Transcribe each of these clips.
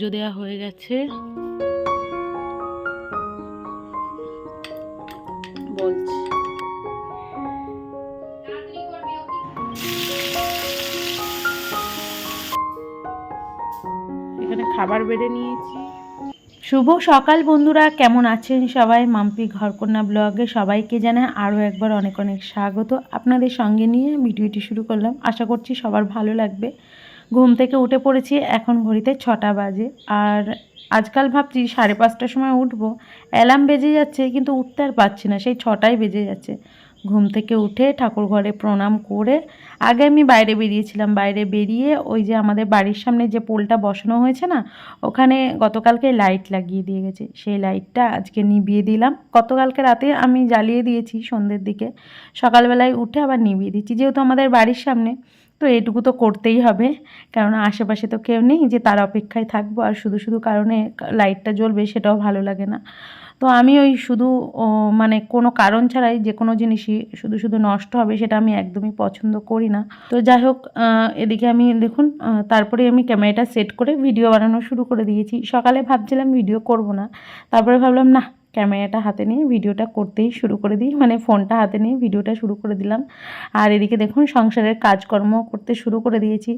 পুজো দেওয়া হয়ে গেছে। বলছি। এখানে খাবার বেড়ে নিয়েছি। শুভ সকাল বন্ধুরা কেমন আছেন সবাই? মাম্পি ঘরকন্যা ব্লগে সবাইকে জানাই আরও একবার অনেক অনেক স্বাগত। আপনাদের সঙ্গে নিয়ে ভিডিওটি শুরু করলাম। আশা করছি সবার ভালো লাগবে। ঘুম থেকে উঠে পড়েছি, এখন ঘড়িতে ছটা বাজে। আর আজকাল ভাবছি সাড়ে পাঁচটার সময় উঠবো। অ্যালার্ম বেজে যাচ্ছে, কিন্তু উঠতে আর পারছি না, সেই ছটায় বেজে যাচ্ছে। ঘুম থেকে উঠে ঠাকুর ঘরে প্রণাম করে আগে আমি বাইরে বেরিয়েছিলাম। বাইরে বেরিয়ে ওই যে আমাদের বাড়ির সামনে যে পোলটা বসানো হয়েছে না, ওখানে গতকালকে লাইট লাগিয়ে দিয়ে গেছে। সেই লাইটটা আজকে নিভিয়ে দিলাম। গতকালকে রাতে আমি জ্বালিয়ে দিয়েছি সন্ধ্যের দিকে। সকালবেলায় উঠে আবার নিভিয়ে দিচ্ছি। যেহেতু আমাদের বাড়ির সামনে তো এটুকু তো করতেই হবে। কারণ আশেপাশে তো কেউ নেই যে তার অপেক্ষায় থাকব আর শুধু শুধু কারণে লাইটটা জ্বলবে সেটাও ভালো লাগে না। তো আমি ওই শুধু মানে কোনো কারণ ছাড়াই যে কোনো জিনিসই শুধু শুধু নষ্ট হবে সেটা আমি একদমই পছন্দ করি না। তো যাই হোক এদিকে আমি দেখুন তারপরে আমি ক্যামেরাটা সেট করে ভিডিও বানানো শুরু করে দিয়েছি। সকালে ভাবছিলাম ভিডিও করব না, তারপরে ভাবলাম না ক্যামেরাটা হাতে নিয়ে ভিডিওটা করতেই শুরু করে দিই। মানে ফোনটা হাতে নিয়ে ভিডিওটা শুরু করে দিলাম। আর এদিকে দেখুন, সংসারের কাজকর্ম করতে শুরু করে দিয়েছি।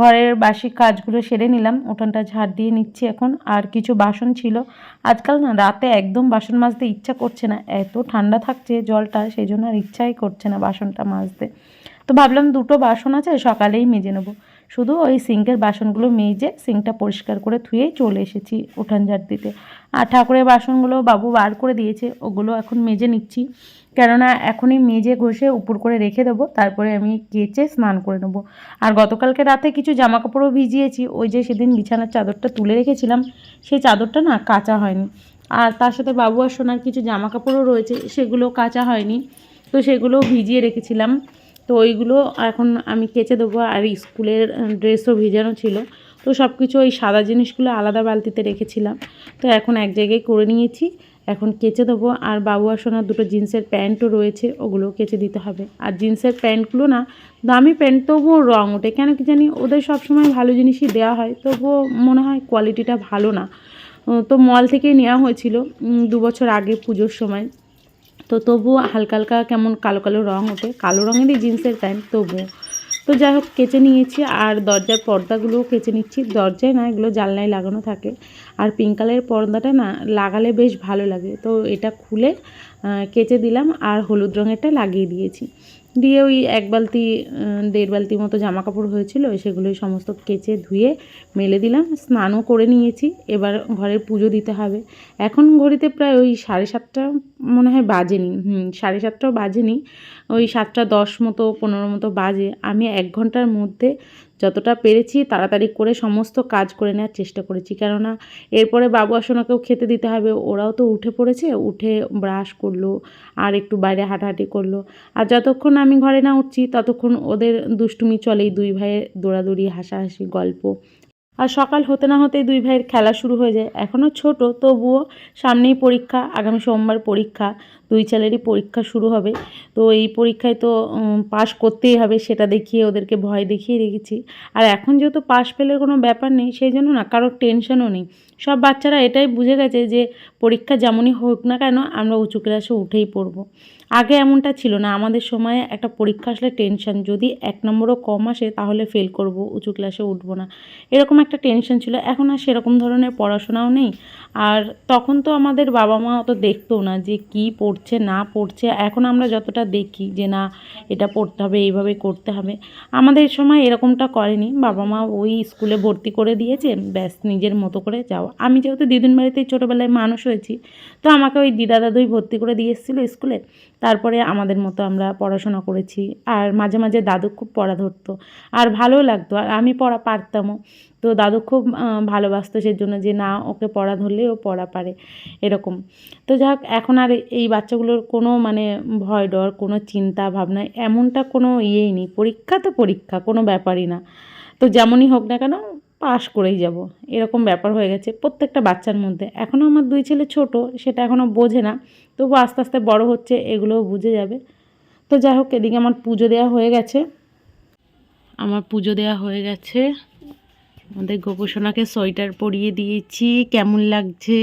ঘরের বাসি কাজগুলো সেরে নিলাম, উঠানটা ঝাড় দিয়ে নিচ্ছি এখন। আর কিছু বাসন ছিল। আজকাল না, রাতে একদম বাসন মাজতে ইচ্ছা করছে না। এত ঠান্ডা থাকছে জলটা, সেই জন্য আর ইচ্ছাই করছে না বাসনটা মাজতে। তো ভাবলাম দুটো বাসন আছে, সকালেই মেজে নেব। শুধু ওই সিঙ্কের বাসনগুলো মেজে সিঙ্কটা পরিষ্কার করে ধুয়েই চলে এসেছি উঠান ঝাড় দিতে। আর ঠাকুরের বাসনগুলো বাবু বার করে দিয়েছে, ওগুলো এখন মেজে নিচ্ছি। কেননা এখনই মেজে ঘষে উপর করে রেখে দেবো, তারপরে আমি কেচে স্নান করে নেব। আর গতকালকে রাতে কিছু জামা কাপড়ও ভিজিয়েছি, ওই যে সেদিন বিছানার চাদরটা তুলে রেখেছিলাম, সেই চাদরটা না কাচা হয়নি। আর তার সাথে বাবু আর সোনার কিছু জামা কাপড়ও রয়েছে, সেগুলো কাচা হয়নি। তো সেগুলো ভিজিয়ে রেখেছিলাম। তো ওইগুলো এখন আমি কেচে দেবো আর স্কুলের ড্রেসও ভিজানো ছিল। তো সব কিছু ওই সাদা জিনিসগুলো আলাদা বালতিতে রেখেছিলাম। তো এখন এক জায়গায় করে নিয়েছি, এখন কেচে দেবো। আর বাবু আর সোনার দুটো জিন্সের প্যান্টও রয়েছে ওগুলো কেচে দিতে হবে। আর জিন্সের প্যান্টগুলো না, দামি প্যান্ট তবুও রঙ ওঠে। কেন কি জানি ওদের সবসময় ভালো জিনিসই দেওয়া হয়, তবুও মনে হয় কোয়ালিটিটা ভালো না। তো মল থেকেই নেওয়া হয়েছিল দু বছর আগে পুজোর সময়। তো তবুও হালকা হালকা কেমন কালো কালো রং ওঠে। কালো রঙেরই জিন্সের প্যান্ট, তবুও। তো যাই হোক, কেচে নিয়েছি আর দরজার পর্দাগুলোও কেচে নিচ্ছি। দরজায় না এগুলো জানলায় লাগানো থাকে। আর পিঙ্ক কালারের পর্দাটা না লাগালে বেশ ভালো লাগে। তো এটা খুলে কেচে দিলাম আর হলুদ রঙেরটা লাগিয়ে দিয়েছি। দিয়ে ওই এক বালতি দেড় বালতি মতো জামা কাপড় হয়েছিল সেগুলোই সমস্ত কেচে ধুয়ে মেলে দিলাম, স্নানও করে নিয়েছি, এবার ঘরের পুজো দিতে হবে। এখন ঘড়িতে প্রায় ওই সাড়ে সাতটা, মনে হয় বাজেনি, হুম, সাড়ে সাতটাও বাজেনি। ওই সাতটা দশ মতো, পনেরো মতো বাজে। আমি এক ঘণ্টার মধ্যে যতটা পেরেছি তাড়াতাড়ি করে সমস্ত কাজ করে নেওয়ার চেষ্টা করেছি। কেননা এরপরে বাবু আসোনাকেও খেতে দিতে হবে। ওরাও তো উঠে পড়েছে, উঠে ব্রাশ করল আর একটু বাইরে হাঁটাহাঁটি করল। আর যতক্ষণ আমি ঘরে না উঠছি ততক্ষণ ওদের দুষ্টুমি চলেই দুই ভাইয়ের দৌড়াদৌড়ি, হাসাহাসি, গল্প। আর সকাল হতে না হতেই দুই ভাইয়ের খেলা শুরু হয়ে যায়। এখনও ছোট, তবুও সামনেই পরীক্ষা, আগামী সোমবার পরীক্ষা। দুই ছেলেরই পরীক্ষা শুরু হবে। তো এই পরীক্ষায় তো পাশ করতেই হবে, সেটা দেখিয়ে ওদেরকে ভয় দেখিয়ে রেখেছি। আর এখন যেহেতু পাশ ফেলের কোনো ব্যাপার নেই, সেই জন্য না কারোর টেনশনও নেই। সব বাচ্চারা এটাই বুঝে গেছে যে, পরীক্ষা যেমনই হোক না কেন, আমরা উঁচু ক্লাসে উঠেই পড়ব। আগে এমনটা ছিল না, আমাদের সময়ে একটা পরীক্ষা আসলে টেনশন। যদি এক নম্বরও কম আসে, তাহলে ফেল করব, উঁচু ক্লাসে উঠবো না। এরকম একটা টেনশন ছিল, এখন আর সেরকম ধরনের পড়াশোনাও নেই। আর তখন তো আমাদের বাবা মা অত দেখতো না যে, কী কি পড়ছে, না পড়ছে, এখন আমরা যতটা দেখি যে না, এটা পড়তে হবে, এইভাবে করতে হবে। আমাদের সময় এরকমটা করেনি। বাবা মা ওই স্কুলে ভর্তি করে দিয়েছে, ব্যাস নিজের মতো করে যাও। আমি যেহেতু দিদিন বাড়িতেই ছোটোবেলায় মানুষ হয়েছি, তো আমাকে ওই দিদা দাদুই ভর্তি করে দিয়ে এসেছিল স্কুলে। তারপরে আমাদের মতো আমরা পড়াশোনা করেছি। আর মাঝে মাঝে দাদু খুব পড়া ধরতো। আর ভালোও লাগতো। আর আমি পড়া পারতামও। তো দাদু খুব ভালোবাসতো সেজন্য যে না, ওকে পড়া ধরলে ও পড়া পারে, এরকম। তো যাই হোক এখন আর এই বাচ্চাগুলোর কোনো মানে ভয় ডর, কোনো চিন্তা ভাবনা এমনটা কোনো ইয়েই নেই। পরীক্ষা তো পরীক্ষা, কোনো ব্যাপারই না। তো যেমনই হোক না কেন, পাশ করেই যাব। এরকম ব্যাপার হয়ে গেছে প্রত্যেকটা বাচ্চার মধ্যে। এখনও আমার দুই ছেলে ছোট, সেটা এখনও বোঝে না। তবু আস্তে আস্তে বড় হচ্ছে, এগুলোও বুঝে যাবে। তো যাই হোক, এদিকে আমার পুজো দেওয়া হয়ে গেছে। আমার পুজো দেওয়া হয়ে গেছে। আমাদের গোপসোনাকে সোয়েটার পরিয়ে দিয়েছি। কেমন লাগছে?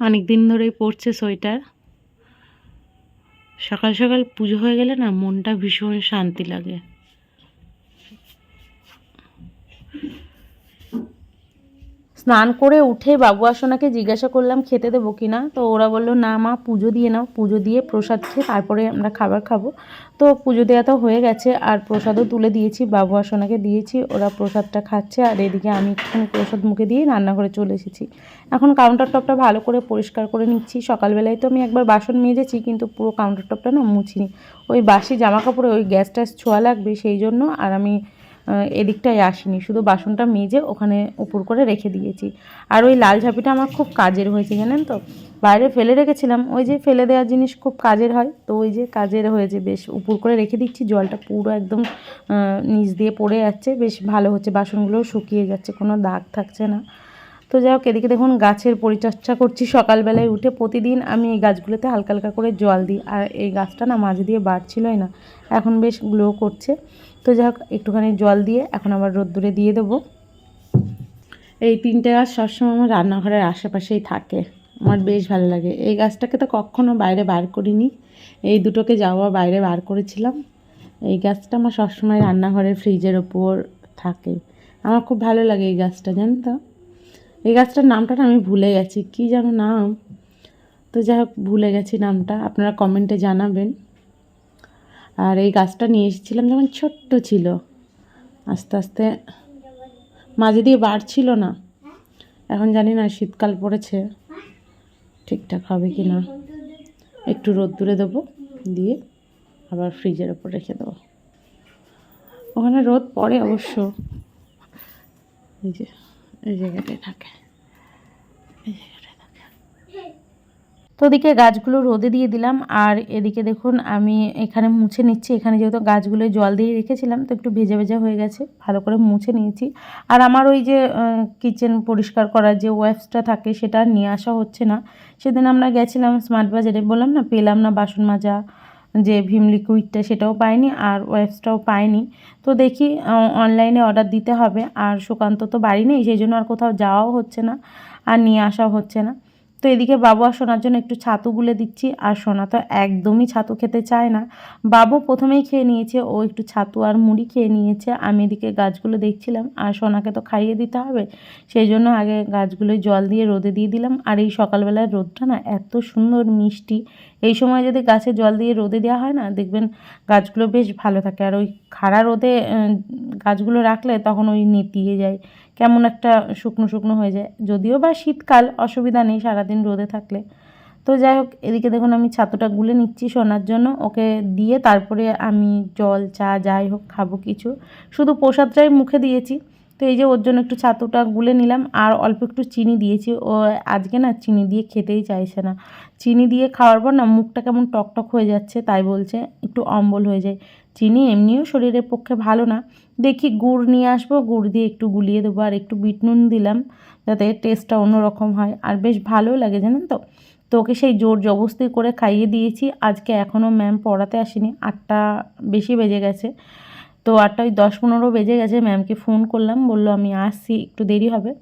অনেক দিন ধরেই পরছে সোয়েটার। সকাল সকাল পুজো হয়ে গেলে না মনটা ভীষণ শান্তি লাগে। স্নান করে উঠে বাবু আসনাকে জিজ্ঞাসা করলাম, খেতে দেবো কি না? তো ওরা বলল, না মা, পুজো দিয়ে নাও। পুজো দিয়ে প্রসাদ খেয়ে তারপরে আমরা খাবার খাব। তো পুজো দেওয়া তো হয়ে গেছে, আর প্রসাদও তুলে দিয়েছি, বাবু আসনাকে দিয়েছি, ওরা প্রসাদটা খাচ্ছে, আর এদিকে আমি একটুখানি প্রসাদ মুখে দিয়ে রান্নাঘরে চলে এসেছি। এখন কাউন্টার টপটা ভালো করে পরিষ্কার করে নিচ্ছি। সকালবেলায় তো আমি একবার বাসন মেজেছি, কিন্তু পুরো কাউন্টার টপটা না মুছিনি। ওই বাসি জামা কাপড়ে ওই গ্যাস ট্যাস ছোঁয়া লাগবে সেই জন্য, আর আমি এদিকটায় আসিনি। শুধু বাসনটা মেজে ওখানে উপর করে রেখে দিয়েছি। আর ওই লাল ঝাঁপিটা আমার খুব কাজের হয়েছে, জানেন তো? বাইরে ফেলে রেখেছিলাম। ওই যে ফেলে দেওয়ার জিনিস খুব কাজের হয়। তো ওই যে কাজের হয়েছে, বেশ উপর করে রেখে দিচ্ছি। জলটা পুরো একদম নিচ দিয়ে পড়ে যাচ্ছে। বেশ ভালো হচ্ছে। বাসনগুলোও শুকিয়ে যাচ্ছে। কোনো দাগ থাকছে না। তো যাই হোক, এদিকে দেখুন গাছের পরিচর্যা করছি। সকালবেলায় উঠে প্রতিদিন আমি এই গাছগুলোতে হালকা হালকা করে জল দিই, আর এই গাছটা না মাঝে দিয়ে বাড়ছিলই না। এখন বেশ গ্লো করছে। তো যাই হোক, একটুখানি জল দিয়ে এখন আবার রোদ্দুরে দিয়ে দেবো। এই তিনটে গাছ সবসময় আমার রান্নাঘরের আশেপাশেই থাকে। আমার বেশ ভালো লাগে। এই গাছটাকে তো কখনো বাইরে বার করিনি। এই দুটোকে যাওয়া বাইরে বার করেছিলাম। এই গাছটা আমার সবসময় রান্নাঘরের ফ্রিজের ওপর থাকে। আমার খুব ভালো লাগে এই গাছটা জানেন তো? এই গাছটার নামটা আমি ভুলে গেছি। কী যেন নাম? তো যাই হোক, ভুলে গেছি নামটা। আপনারা কমেন্টে জানাবেন। আর এই গাছটা নিয়ে এসেছিলাম যখন ছোট্ট ছিল। আস্তে আস্তে মাঝে দিয়ে বাড়ছিল না। এখন জানি না, শীতকাল পড়েছে। ঠিকঠাক হবে কি না? একটু রোদ্দুরে দেবো, দিয়ে আবার ফ্রিজের ওপর রেখে দেবো। ওখানে রোদ পড়ে অবশ্য। এই যে। জায়গাটায় থাকে তো ওদিকে গাছগুলো রোদে দিয়ে দিলাম, আর এদিকে দেখুন আমি এখানে মুছে নিচ্ছি, এখানে যেহেতু গাছগুলো জল দিয়ে রেখেছিলাম, তো একটু ভেজা ভেজা হয়ে গেছে, ভালো করে মুছে নিয়েছি। আর আমার ওই যে কিচেন পরিষ্কার করার যে ওয়েবসটা থাকে, সেটা নিয়ে আসা হচ্ছে না। সেদিন আমরা গেছিলাম স্মার্ট বাজারে বললাম না পেলাম না বাসন মাজা যে ভীম লিকুইডটা সেটাও পাইনি আর ওয়েবসটাও পাইনি তো দেখি অনলাইনে অর্ডার দিতে হবে। আর সুকান্ত তো বাড়ি নেই, সেই জন্য আর কোথাও যাওয়াও হচ্ছে না, আর নিয়ে আসাও হচ্ছে না। তো এদিকে বাবু আর সোনার জন্য একটু ছাতু গুলে দিচ্ছি, আর সোনা তো একদমই ছাতু খেতে চায় না। বাবু প্রথমেই খেয়ে নিয়েছে, ও একটু ছাতু আর মুড়ি খেয়ে নিয়েছে, আমি এদিকে গাছগুলো দেখছিলাম, আর সোনাকে তো খাইয়ে দিতে হবে। সেই জন্য আগে গাছগুলোয় জল দিয়ে রোদে দিয়ে দিলাম, আর এই সকালবেলার রোদটা না এত সুন্দর মিষ্টি। এই সময় যদি গাছে জল দিয়ে রোদে দেওয়া হয় না, দেখবেন গাছগুলো বেশ ভালো থাকে, আর ওই খাড়া রোদে গাছগুলো রাখলে তখন ওই নেতিয়ে যায়। কেমন একটা শুকনো শুকনো হয়ে যায়। যদিও বা শীতকাল, অসুবিধা নেই সারাদিন রোদে থাকলে। তো যাই হোক, এদিকে দেখুন আমি ছাতুটা গুলে নিচ্ছি শোনার জন্য। ওকে দিয়ে তারপরে আমি জল, চা, যাই হোক, খাব কিছু। শুধু প্রসাদটাই মুখে দিয়েছি। তো এই যে ওর জন্য একটু ছাতুটা গুলে নিলাম আর অল্প একটু চিনি দিয়েছি। ও আজকে না চিনি দিয়ে খেতেই চাইছে না। চিনি দিয়ে খাওয়ার পর না মুখটা কেমন টকটক হয়ে যাচ্ছে, তাই বলছে একটু অম্বল হয়ে যায়। চিনি এমনিও শরীরের পক্ষে ভালো না। দেখি গুড় নিয়ে আসব, গুড় দিয়ে একটু গুলিয়ে দেবো আর একটু বিট নুন দিলাম যাতে টেস্টটা অন্যরকম হয়। আর বেশ ভালোও লাগে, জানেন তো? তো ওকে সেই জোর জবস্তি করে খাইয়ে দিয়েছি। আজকে এখনও ম্যাম পড়াতে আসেনি, আটটা বেশি বেজে গেছে। তো আটটা ওই দশ পনেরো বেজে গেছে ম্যামকে ফোন করলাম, বলল আমি আসছি, একটু দেরি হবে।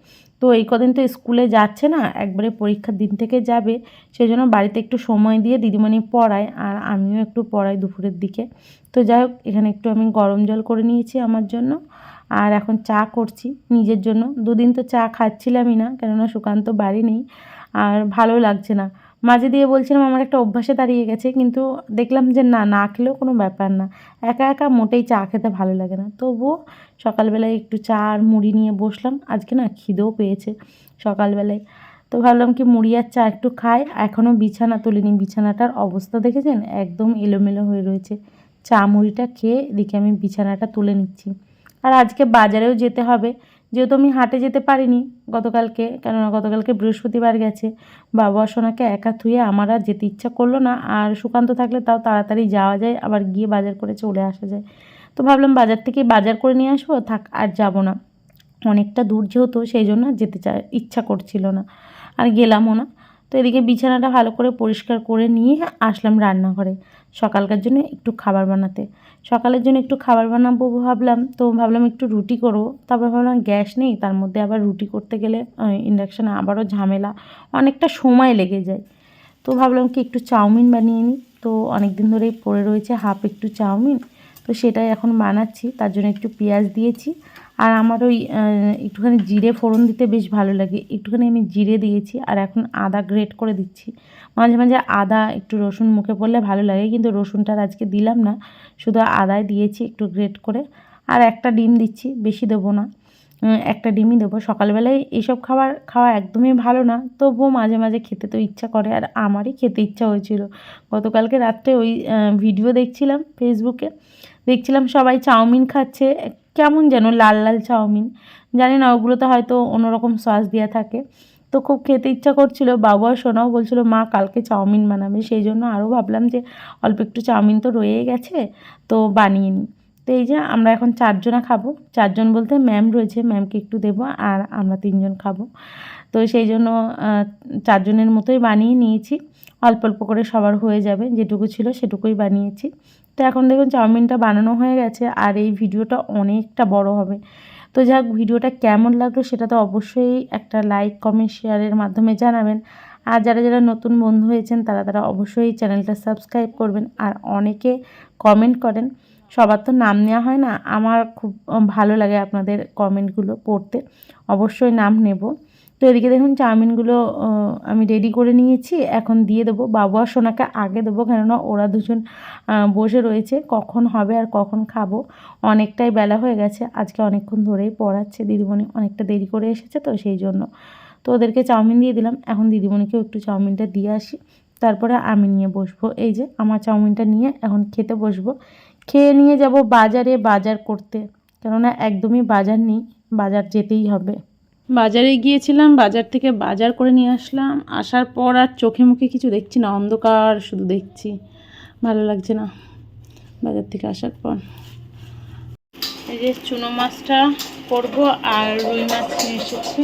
তো এই কদিন তো স্কুলে যাচ্ছে না, একবারে পরীক্ষার দিন থেকে যাবে সেই জন্য বাড়িতে একটু সময় দিয়ে দিদিমণি পড়ায় আর আমিও একটু পড়াই দুপুরের দিকে। তো যাই হোক, এখানে একটু আমি গরম জল করে নিয়েছি আমার জন্য, আর এখন চা করছি নিজের জন্য। দুদিন তো চা খাচ্ছিলামই না, কেননা সুকান্ত বাড়ি নেই, আর ভালো লাগছে না। মাঝে দিয়ে বলছিলাম, আমার একটা অভ্যাসে দাঁড়িয়ে গেছে। কিন্তু দেখলাম যে না না খেলেও কোনো ব্যাপার না। একা একা মোটেই চা খেতে ভালো লাগে না। তবুও সকালবেলায় একটু চা আর মুড়ি নিয়ে বসলাম। আজকে না খিদেও পেয়েছে সকালবেলায়। তো ভাবলাম কি মুড়ি আর চা একটু খাই। এখনও বিছানা তুলিনি। বিছানাটার অবস্থা দেখেছেন? একদম এলোমেলো হয়ে রয়েছে। চা মুড়িটা খেয়ে এদিকে আমি বিছানাটা তুলে নিচ্ছি। আর আজকে বাজারেও যেতে হবে। যেহেতু আমি হাটে যেতে পারিনি গতকালকে, কেননা গতকালকে বৃহস্পতিবার গেছে, বাবা সোনাকে একা থুয়ে আমার আর যেতে ইচ্ছা করল না, আর সুকান্ত থাকলে তাও তাড়াতাড়ি যাওয়া যায়, আবার গিয়ে বাজার করে চলে আসা যায়। তো ভাবলাম বাজার থেকে বাজার করে নিয়ে আসব, থাক আর যাব না। অনেকটা দূর যেহেতু, সেই জন্য যেতে চা, ইচ্ছা করছিল না। আর গেলামও না। এদিকে বিছানাটা ভালো করে পরিষ্কার করে নিয়ে আসলাম রান্নাঘরে। সকালকার জন্য একটু খাবার বানাতে। সকালের জন্য একটু খাবার বানাবো ভাবলাম, তো ভাবলাম একটু রুটি করব। তারপর ভাবলাম গ্যাস নেই, তার মধ্যে আবার রুটি করতে গেলে ইন্ডাকশানে আবারও ঝামেলা, অনেকটা সময় লেগে যায়। তো ভাবলাম কি একটু চাউমিন বানিয়ে নিই। তো অনেক দিন ধরেই পড়ে রয়েছে হাফ একটু চাউমিন, তো সেটাই এখন বানাচ্ছি। তার জন্য একটু পেঁয়াজ দিয়েছি আর আমার ওই একটুখানি জিরে ফোড়ন দিতে বেশ ভালো লাগে। একটুখানি আমি জিরে দিয়েছি আর এখন আদা গ্রেট করে দিচ্ছি। মাঝে মাঝে আদা, একটু রসুন মুখে পড়লে ভালো লাগে, কিন্তু রসুনটা আজকে দিলাম না। শুধু আদায় দিয়েছি একটু গ্রেট করে। আর একটা ডিম দিচ্ছি, বেশি দেবো না। একটা ডিমই দেবো। সকালবেলায় এইসব খাবার খাওয়া একদমই ভালো না, তবুও মাঝে মাঝে খেতে তো ইচ্ছা করে, আর আমারই খেতে ইচ্ছা হয়েছিল। গতকালকে রাত্রে ওই ভিডিও দেখছিলাম ফেসবুকে দেখছিলাম সবাই চাউমিন খাচ্ছে। কেমন যেন লাল লাল চাউমিন। জানি না, ওগুলোতে হয়তো অন্যরকম সস দেওয়া থাকে। তো খুব খেতে ইচ্ছা করছিল। বাবু আর সোনাও বলছিল, মা, কালকে চাউমিন বানাবে। সেই জন্য আরও ভাবলাম যে, অল্প একটু চাউমিন তো রয়ে গেছে, তো বানিয়ে নিই। তো এই যে, আমরা এখন চারজনা খাব। চারজন বলতে ম্যাম রয়েছে, ম্যামকে একটু দেবো আর আমরা তিনজন খাব। তো সেই জন্য চারজনের মতোই বানিয়ে নিয়েছি। অল্প অল্প করে সবার হয়ে যাবে। যেটুকু ছিল সেটুকুই বানিয়েছি। তো এখন দেখুন চাউমিনটা বানানো হয়ে গেছে আর এই ভিডিওটা অনেকটা বড় হবে। তো যাক, ভিডিওটা কেমন লাগল সেটা তো অবশ্যই একটা লাইক, কমেন্ট, শেয়ারের মাধ্যমে জানাবেন। আর যারা যারা নতুন বন্ধু হয়েছেন তারা তারা অবশ্যই চ্যানেলটা সাবস্ক্রাইব করবেন আর অনেকে কমেন্ট করেন। সবার তো নাম নেওয়া হয় না, আমার খুব ভালো লাগে আপনাদের কমেন্টগুলো পড়তে। অবশ্যই নাম নেব। তো এদিকে দেখুন চাউমিনগুলো আমি রেডি করে নিয়েছি। এখন দিয়ে দেবো। বাবু আর সোনাকে আগে দেবো, কেননা ওরা দুজন বসে রয়েছে। কখন হবে আর কখন খাব, অনেকটাই বেলা হয়ে গেছে। আজকে অনেকক্ষণ ধরেই পড়াচ্ছে। দিদিমণি অনেকটা দেরি করে এসেছে তো সেই জন্য। তো ওদেরকে চাউমিন দিয়ে দিলাম। এখন দিদিমণিকেও একটু চাউমিনটা দিয়ে আসি। তারপরে আমি নিয়ে বসবো। এই যে আমার চাউমিনটা নিয়ে এখন খেতে বসবো। খেয়ে নিয়ে যাব বাজারে, বাজার করতে। কেননা একদমই বাজার নেই, বাজার যেতেই হবে। বাজারে গিয়েছিলাম, বাজার থেকে বাজার করে নিয়ে আসলাম। আসার পর আর চোখে মুখে কিছু দেখছি না, অন্ধকার শুধু দেখছি। ভালো লাগছে না বাজার থেকে আসার পর। এই যে চুনো মাছটা করব আর রুই মাছ নিয়ে এসেছি।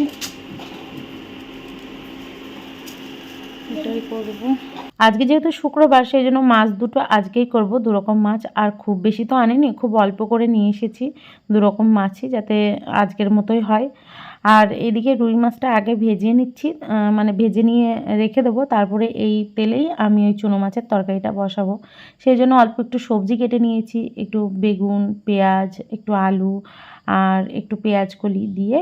এটাই করব। আজকে যেহেতু শুক্রবার, সেই জন্য মাছ দুটো আজকেই করব। দুরকম মাছ আর খুব বেশি তো আনিনি, খুব অল্প করে নিয়ে এসেছি দুরকম মাছই যাতে আজকের মতোই হয়। আর এদিকে রুই মাছটা আগে ভেজে নিচ্ছি মানে ভেজে নিয়ে রেখে দেবো। তারপরে এই তেলেই আমি ওই চুনো মাছের তরকারিটা বসাবো। সেই জন্য অল্প একটু সবজি কেটে নিয়েছি, একটু বেগুন, পেঁয়াজ, একটু আলু আর একটু পেঁয়াজ কলি দিয়ে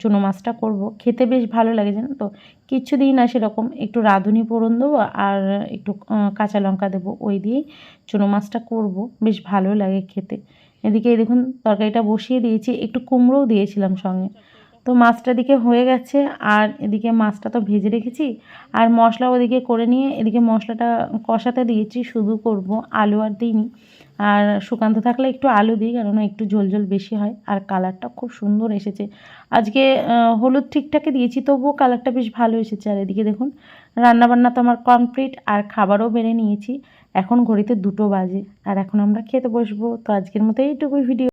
চুনো মাছটা করব। খেতে বেশ ভালো লাগে, জানো তো? কিচ্ছু দিই না সেরকম একটু রাঁধুনি ফোড়ন দেবো আর একটু কাঁচা লঙ্কা দেবো, ওই দিয়েই চুনো মাছটা করব। বেশ ভালো লাগে খেতে। এদিকে দেখুন তরকারিটা বসিয়ে দিয়েছি, একটু কুমড়োও দিয়েছিলাম সঙ্গে। তো মাছটা দিকে হয়ে গেছে, আর এদিকে মাছটা তো ভেজে রেখেছি। আর মশলা ওদিকে করে নিয়ে এদিকে মশলাটা কষাতে দিয়েছি, শুধু করব আলু আর দিইনি আর সুকান্ত থাকলে একটু আলু দিই কারণ একটু ঝোল ঝোল বেশি হয়, আর কালারটা খুব সুন্দর এসেছে। আজকে হলুদ ঠিকঠাকই দিয়েছি, তবুও কালারটা বেশ ভালো এসেছে। আর এদিকে দেখুন, রান্নাবান্না তো আমার কমপ্লিট, আর খাবারও বেড়ে নিয়েছি। এখন ঘড়িতে দুটো বাজে, আর এখন আমরা খেতে বসবো। তো আজকের মতো এইটুকুই ভিডিও।